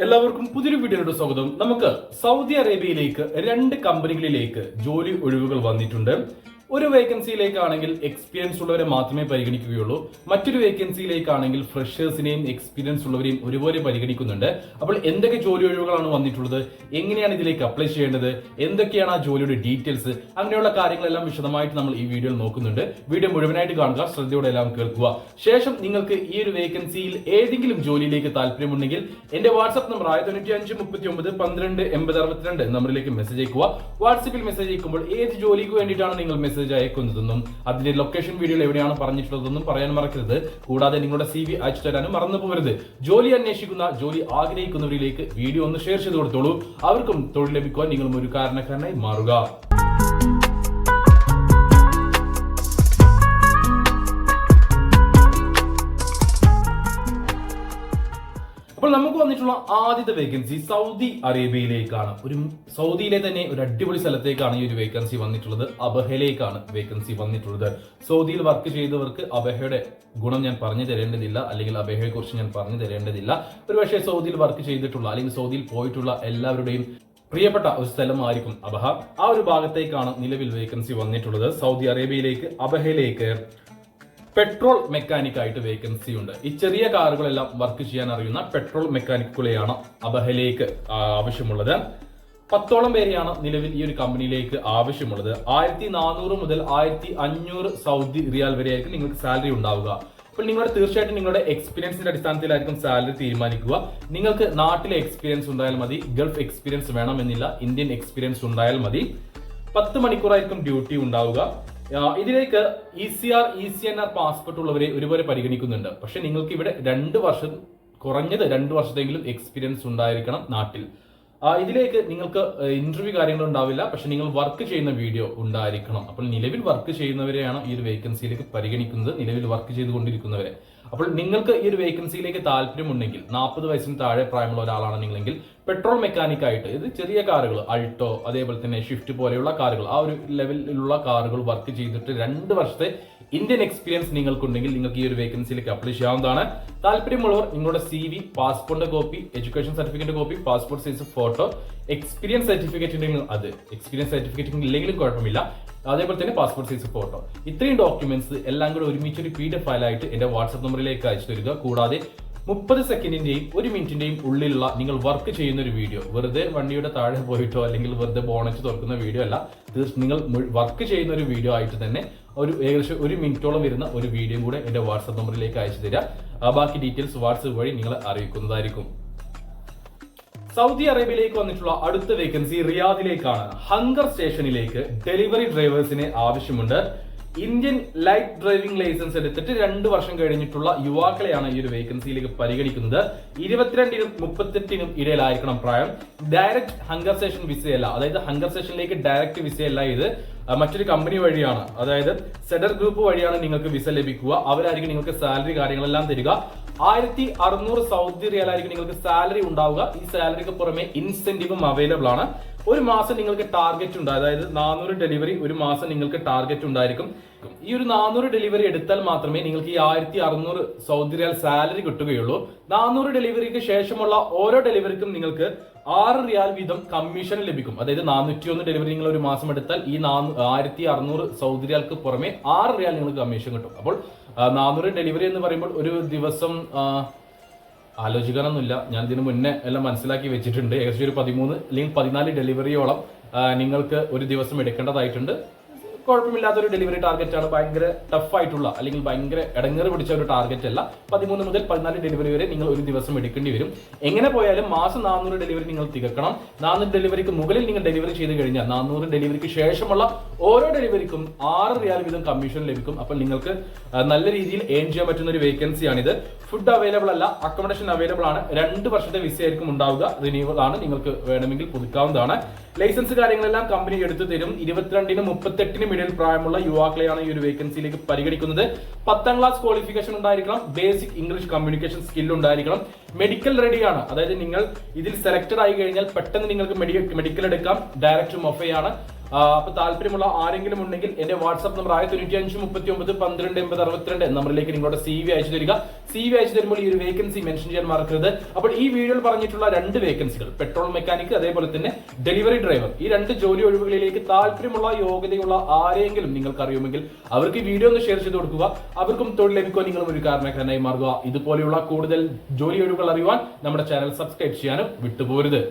എല്ലാവർക്കും പുതിയൊരു വീഡിയോയുടെ സ്വാഗതം. നമുക്ക് സൗദി അറേബ്യയിലേക്ക് രണ്ട് കമ്പനികളിലേക്ക് ജോലി ഒഴിവുകൾ വന്നിട്ടുണ്ട്. ഒരു വേക്കൻസിയിലേക്കാണെങ്കിൽ എക്സ്പീരിയൻസ് ഉള്ളവരെ മാത്രമേ പരിഗണിക്കുകയുള്ളൂ. മറ്റൊരു വേക്കൻസിയിലേക്കാണെങ്കിൽ ഫ്രഷേഴ്സിനെയും എക്സ്പീരിയൻസ് ഉള്ളവരെയും ഒരുപോലെ പരിഗണിക്കുന്നുണ്ട്. അപ്പോൾ എന്തൊക്കെ ജോലി ഒഴിവുകളാണ് വന്നിട്ടുള്ളത്? എങ്ങനെയാണ് ഇതിലേക്ക് അപ്ലൈ ചെയ്യേണ്ടത്? എന്തൊക്കെയാണ് ആ ജോലിയുടെ ഡീറ്റെയിൽസ് അങ്ങനെയുള്ള കാര്യങ്ങളെല്ലാം വിശദമായിട്ട് നമ്മൾ ഈ വീഡിയോയിൽ നോക്കുന്നുണ്ട്. വീഡിയോ മുഴുവനായിട്ട് കാണുക ശ്രദ്ധയോടെ എല്ലാം കേൾക്കുക. ശേഷം നിങ്ങൾക്ക് ഈ ഒരു വേക്കൻസിയിൽ ഏതെങ്കിലും ജോലിയിലേക്ക് താല്പര്യമുണ്ടെങ്കിൽ എന്റെ വാട്സ്ആപ്പ് നമ്പർ ആയ തൊണ്ണൂറ്റി അഞ്ച് മുപ്പത്തി ഒമ്പത് പന്ത്രണ്ട് എൺപത് അറുപത്തിരണ്ട് നമ്പറിലേക്ക് മെസ്സേജ് അയക്കുക വാട്സ്ആപ്പിൽ മെസ്സേജ് അയക്കുമ്പോൾ ഏത് ജോലിക്ക് വേണ്ടിയിട്ടാണ് നിങ്ങൾ മെസ്സേജ് അയക്കുന്നതെന്നും അതിന്റെ ലൊക്കേഷൻ വീഡിയോയിൽ എവിടെയാണ് പറഞ്ഞിട്ടുള്ളതെന്നും പറയാൻ മറക്കരുത്. കൂടാതെ നിങ്ങളുടെ സി വി അയച്ചു തരാനും മറന്നു പോകരുത്. ജോലി അന്വേഷിക്കുന്ന ജോലി ആഗ്രഹിക്കുന്നവരിലേക്ക് വീഡിയോ ഒന്ന് ഷെയർ ചെയ്ത് കൊടുത്തോളൂ. അവർക്കും തൊഴിൽ ലഭിക്കുവാൻ നിങ്ങളും ഒരു കാരണക്കാരനായി മാറുക. നമുക്ക് വന്നിട്ടുള്ള ആദ്യത്തെ വേക്കൻസി സൗദി അറേബ്യയിലേക്കാണ്. ഒരു സൗദിയിലെ തന്നെ ഒരു അടിപൊളി സ്ഥലത്തേക്കാണ് ഈ ഒരു വേക്കൻസി വന്നിട്ടുള്ളത്. അബഹയിലേക്കാണ് വേക്കൻസി വന്നിട്ടുള്ളത്. സൗദിയിൽ വർക്ക് ചെയ്തവർക്ക് അബഹയുടെ ഗുണം ഞാൻ പറഞ്ഞു തരേണ്ടതില്ല. അല്ലെങ്കിൽ അബഹയെ കുറിച്ച് ഞാൻ പറഞ്ഞു തരേണ്ടതില്ല. ഒരുപക്ഷെ സൗദിയിൽ വർക്ക് ചെയ്തിട്ടുള്ള അല്ലെങ്കിൽ സൗദിയിൽ പോയിട്ടുള്ള എല്ലാവരുടെയും പ്രിയപ്പെട്ട ഒരു സ്ഥലമായിരിക്കും അബഹ. ആ ഒരു ഭാഗത്തേക്കാണ് നിലവിൽ വേക്കൻസി വന്നിട്ടുള്ളത്. സൗദി അറേബ്യയിലേക്ക് അബഹയിലേക്ക് പെട്രോൾ മെക്കാനിക് ആയിട്ട് വേക്കൻസി ഉണ്ട്. ഈ ചെറിയ കാറുകളെല്ലാം വർക്ക് ചെയ്യാൻ അറിയുന്ന പെട്രോൾ മെക്കാനിക്കുകളെയാണ് അബഹലേക്ക് ആവശ്യമുള്ളത്. പത്തോളം പേരെയാണ് നിലവിൽ ഈ ഒരു കമ്പനിയിലേക്ക് ആവശ്യമുള്ളത്. ആയിരത്തി നാനൂറ് മുതൽ ആയിരത്തി അഞ്ഞൂറ് സൗദി റിയാൽ വരെയായിരിക്കും നിങ്ങൾക്ക് സാലറി ഉണ്ടാവുക. അപ്പോൾ നിങ്ങളുടെ തീർച്ചയായിട്ടും നിങ്ങളുടെ എക്സ്പീരിയൻസിന്റെ അടിസ്ഥാനത്തിലായിരിക്കും സാലറി തീരുമാനിക്കുക. നിങ്ങൾക്ക് നാട്ടിലെ എക്സ്പീരിയൻസ് ഉണ്ടായാൽ മതി ഗൾഫ് എക്സ്പീരിയൻസ് വേണമെന്നില്ല ഇന്ത്യൻ എക്സ്പീരിയൻസ് ഉണ്ടായാൽ മതി. പത്ത് മണിക്കൂറായിരിക്കും ഡ്യൂട്ടി ഉണ്ടാവുക. ഇതിലേക്ക് E C R E C N R passport ഉള്ളവരെ ഒരുപോലെ പരിഗണിക്കുന്നുണ്ട്. പക്ഷെ നിങ്ങൾക്ക് ഇവിടെ രണ്ട് വർഷം കുറഞ്ഞത് രണ്ട് വർഷത്തെങ്കിലും എക്സ്പീരിയൻസ് ഉണ്ടായിരിക്കണം നാട്ടിൽ. ഇതിലേക്ക് നിങ്ങൾക്ക് ഇന്റർവ്യൂ കാര്യങ്ങൾ ഉണ്ടാവില്ല. പക്ഷെ നിങ്ങൾ വർക്ക് ചെയ്യുന്ന വീഡിയോ ഉണ്ടായിരിക്കണം. അപ്പോൾ നിലവിൽ വർക്ക് ചെയ്യുന്നവരെയാണ് ഈ ഒരു വേക്കൻസിയിലേക്ക് പരിഗണിക്കുന്നത്. നിലവിൽ വർക്ക് ചെയ്തുകൊണ്ടിരിക്കുന്നവരെ. അപ്പോൾ നിങ്ങൾക്ക് ഈ ഒരു വേക്കൻസിയിലേക്ക് താല്പര്യമുണ്ടെങ്കിൽ നാൽപ്പത് വയസ്സിന് താഴെ പ്രായമുള്ള ഒരാളാണ് നിങ്ങളെങ്കിൽ പെട്രോൾ മെക്കാനിക് ആയിട്ട് ഇത് ചെറിയ കാറുകൾ അൾട്ടോ അതേപോലെ തന്നെ ഷിഫ്റ്റ് പോലെയുള്ള കാറുകൾ ആ ഒരു ലെവലിലുള്ള കാറുകൾ വർക്ക് ചെയ്തിട്ട് രണ്ട് വർഷത്തെ ഇന്ത്യൻ എക്സ്പീരിയൻസ് നിങ്ങൾക്കുണ്ടെങ്കിൽ നിങ്ങൾക്ക് ഈ ഒരു വേക്കൻസിയിലേക്ക് അപ്ലൈ ചെയ്യാവുന്നതാണ്. താല്പര്യമുള്ളവർ നിങ്ങളുടെ C V പാസ്പോർട്ടിന്റെ copy education certificate copy passport size photo experience certificate ഉണ്ടെങ്കിൽ അത്. എക്സ്പീരിയൻസ് സർട്ടിഫിക്കറ്റ് ഇല്ലെങ്കിലും കുഴപ്പമില്ല. അതേപോലെ തന്നെ പാസ്പോർട്ട് സൈസ് ഫോട്ടോ ഇത്രയും ഡോക്യുമെന്റ്സ് എല്ലാം കൂടെ ഒരുമിച്ച് ഒരു പി ഡി എഫ് ഫയലായിട്ട് എന്റെ വാട്സ്ആപ്പ് നമ്പറിലേക്ക് അയച്ചു തരിക കൂടാതെ മുപ്പത് സെക്കൻഡിന്റെയും ഒരു മിനിറ്റിന്റെയും ഉള്ളിലുള്ള നിങ്ങൾ വർക്ക് ചെയ്യുന്ന ഒരു വീഡിയോ വെറുതെ വണ്ടിയുടെ താഴെ പോയിട്ടോ അല്ലെങ്കിൽ വെറുതെ ബോണറ്റ് തുറക്കുന്ന വീഡിയോ അല്ല. നിങ്ങൾ വർക്ക് ചെയ്യുന്ന ഒരു വീഡിയോ ആയിട്ട് തന്നെ ഒരു ഏകദേശം ഒരു മിനിറ്റോളം വരുന്ന ഒരു വീഡിയോ കൂടെ എന്റെ വാട്സ്ആപ്പ് നമ്പറിലേക്ക് അയച്ചു തരാം ആ ബാക്കി ഡീറ്റെയിൽസ് വാട്സ്ആപ്പ് വഴി നിങ്ങൾ അറിയിക്കുന്നതായിരിക്കും. സൗദി അറേബ്യയിലേക്ക് വന്നിട്ടുള്ള അടുത്ത വേക്കൻസി റിയാദിലേക്കാണ്. ഹങ്കർ സ്റ്റേഷനിലേക്ക് ഡെലിവറി ഡ്രൈവേഴ്സിന് ആവശ്യമുണ്ട്. ഇന്ത്യൻ ലൈറ്റ് ഡ്രൈവിംഗ് ലൈസൻസ് എടുത്തിട്ട് രണ്ട് വർഷം കഴിഞ്ഞിട്ടുള്ള യുവാക്കളെയാണ് ഈ ഒരു വേക്കൻസിയിലേക്ക് പരിഗണിക്കുന്നത്. ഇരുപത്തിരണ്ടിനും മുപ്പത്തെട്ടിനും ഇടയിലായിരിക്കണം പ്രായം. ഡയറക്റ്റ് ഹങ്കർ സ്റ്റേഷൻ വിസയല്ല അതായത് ഹങ്കർ സ്റ്റേഷനിലേക്ക് ഡയറക്റ്റ് വിസയല്ല ഇത്. മറ്റൊരു കമ്പനി വഴിയാണ്. അതായത് സെഡർ ഗ്രൂപ്പ് വഴിയാണ് നിങ്ങൾക്ക് വിസ ലഭിക്കുക. അവരായിരിക്കും നിങ്ങൾക്ക് സാലറി കാര്യങ്ങളെല്ലാം തരിക. ആയിരത്തി അറുന്നൂറ് സൗദി റിയൽ ആയിരിക്കും നിങ്ങൾക്ക് സാലറി ഉണ്ടാവുക. ഈ സാലറിക്ക് പുറമെ ഇൻസെന്റീവും അവൈലബിൾ ആണ്. ഒരു മാസം നിങ്ങൾക്ക് ടാർഗറ്റ് ഉണ്ട്. അതായത് നാനൂറ് ഡെലിവറി ഒരു മാസം നിങ്ങൾക്ക് ടാർഗറ്റ് ഉണ്ടായിരിക്കും. ഈ ഒരു നാനൂറ് ഡെലിവറി എടുത്താൽ മാത്രമേ നിങ്ങൾക്ക് ഈ ആയിരത്തി അറുന്നൂറ് സൗദി റിയാൽ സാലറി കിട്ടുകയുള്ളൂ. നാനൂറ് ഡെലിവറിക്ക് ശേഷമുള്ള ഓരോ ഡെലിവറിക്കും നിങ്ങൾക്ക് ആറ് റിയാൽ വീതം കമ്മീഷൻ ലഭിക്കും. അതായത് നാനൂറ്റി ഒന്ന് ഡെലിവറി നിങ്ങൾ ഒരു മാസം എടുത്താൽ ഈ ആയിരത്തി അറുന്നൂറ് സൗദി റിയാൽക്ക് പുറമെ ആറ് റിയാൽ നിങ്ങൾക്ക് കമ്മീഷൻ കിട്ടും. അപ്പോൾ നാനൂറ് ഡെലിവറി എന്ന് പറയുമ്പോൾ ഒരു ദിവസം ആലോചിക്കാനൊന്നുമില്ല. ഞാൻ ഇതിന് മുന്നേ എല്ലാം മനസ്സിലാക്കി വെച്ചിട്ടുണ്ട്. ഏകദേശം ഒരു പതിമൂന്ന് അല്ലെങ്കിൽ പതിനാല് ഡെലിവറിയോളം നിങ്ങൾക്ക് ഒരു ദിവസം എടുക്കേണ്ടതായിട്ടുണ്ട്. കുഴപ്പമില്ലാത്ത ഒരു ഡെലിവറി ടാർഗറ്റ് ആണ് ഭയങ്കര ടഫ് ആയിട്ടുള്ള അല്ലെങ്കിൽ ഭയങ്കര ഇടങ്ങേറ് പിടിച്ച ഒരു ടാർഗറ്റ് അല്ല. പതിമൂന്ന് മുതൽ പതിനാല് ഡെലിവറി വരെ നിങ്ങൾ ഒരു ദിവസം എടുക്കേണ്ടി വരും. എങ്ങനെ പോയാലും മാസം നാനൂറ് ഡെലിവറി നിങ്ങൾ തികക്കണം. നാനൂറ് ഡെലിവറിക്ക് മുകളിൽ നിങ്ങൾ ഡെലിവറി ചെയ്ത് കഴിഞ്ഞാൽ നാനൂറ് ഡെലിവറിക്ക് ശേഷമുള്ള ഓരോ ഡെലിവറിക്കും ആറ് റിയാൽ വീതം കമ്മീഷൻ ലഭിക്കും. അപ്പോൾ നിങ്ങൾക്ക് നല്ല രീതിയിൽ ഏൺ ചെയ്യാൻ പറ്റുന്ന ഒരു വേക്കൻസിയാണിത് ഫുഡ് അവൈലബിൾ അല്ല അക്കോമഡേഷൻ അവൈലബിൾ ആണ്. രണ്ട് വർഷത്തെ വിസ ആയിരിക്കും ഉണ്ടാവുക. റിന്യൂവൽ ആണ് നിങ്ങൾക്ക് വേണമെങ്കിൽ പുതുക്കാവുന്നതാണ്. ലൈസൻസ് കാര്യങ്ങളെല്ലാം കമ്പനി എടുത്തു തരും. ഇരുപത്തിരണ്ടിനും മുപ്പത്തെട്ടിനും ഇടയിൽ പ്രായമുള്ള യുവാക്കളെയാണ് ഈ ഒരു വേക്കൻസിയിലേക്ക് പരിഗണിക്കുന്നത്. പത്താം ക്ലാസ് ക്വാളിഫിക്കേഷൻ ഉണ്ടായിരിക്കണം. ബേസിക് ഇംഗ്ലീഷ് കമ്മ്യൂണിക്കേഷൻ സ്കിൽ ഉണ്ടായിരിക്കണം. മെഡിക്കൽ റെഡിയാണ് അതായത് നിങ്ങൾ ഇതിൽ സെലക്ടഡ് ആയി കഴിഞ്ഞാൽ പെട്ടെന്ന് നിങ്ങൾക്ക് മെഡിക്കൽ എടുക്കാം. ഡയറക്റ്റ് മൊഫയാണ് അപ്പൊ താല്പര്യമുള്ള ആരെങ്കിലും ഉണ്ടെങ്കിൽ എന്റെ വാട്സ്ആപ്പ് നമ്പർ ആയ തൊണ്ണൂറ്റി അഞ്ച് മുപ്പത്തി ഒമ്പത് പന്ത്രണ്ട് എൺപത് അറുപത്തിരണ്ട് നമ്പറിലേക്ക് നിങ്ങളുടെ സി വി അയച്ചു തരിക. സി വി അയച്ചു തരുമ്പോൾ ഈ ഒരു വേക്കൻസി മെൻഷൻ ചെയ്യാൻ മറക്കരുത്. അപ്പോൾ ഈ വീഡിയോയിൽ പറഞ്ഞിട്ടുള്ള രണ്ട് വേക്കൻസികൾ പെട്രോൾ മെക്കാനിക് അതേപോലെ തന്നെ ഡെലിവറി ഡ്രൈവർ ഈ രണ്ട് ജോലി ഒഴിവുകളിലേക്ക് താല്പര്യമുള്ള യോഗ്യതയുള്ള ആരെങ്കിലും നിങ്ങൾക്ക് അറിയുമെങ്കിൽ അവർക്ക് ഈ വീഡിയോ ഒന്ന് ഷെയർ ചെയ്ത് കൊടുക്കുക. അവർക്കും തൊഴിൽ ലഭിക്കുവാൻ നിങ്ങളും ഒരു കാരണക്കാരനായി മാറുക. ഇതുപോലെയുള്ള കൂടുതൽ ജോലി ഒഴിവുകൾ അറിയുവാൻ നമ്മുടെ ചാനൽ സബ്സ്ക്രൈബ് ചെയ്യാനും വിട്ടുപോരുത്.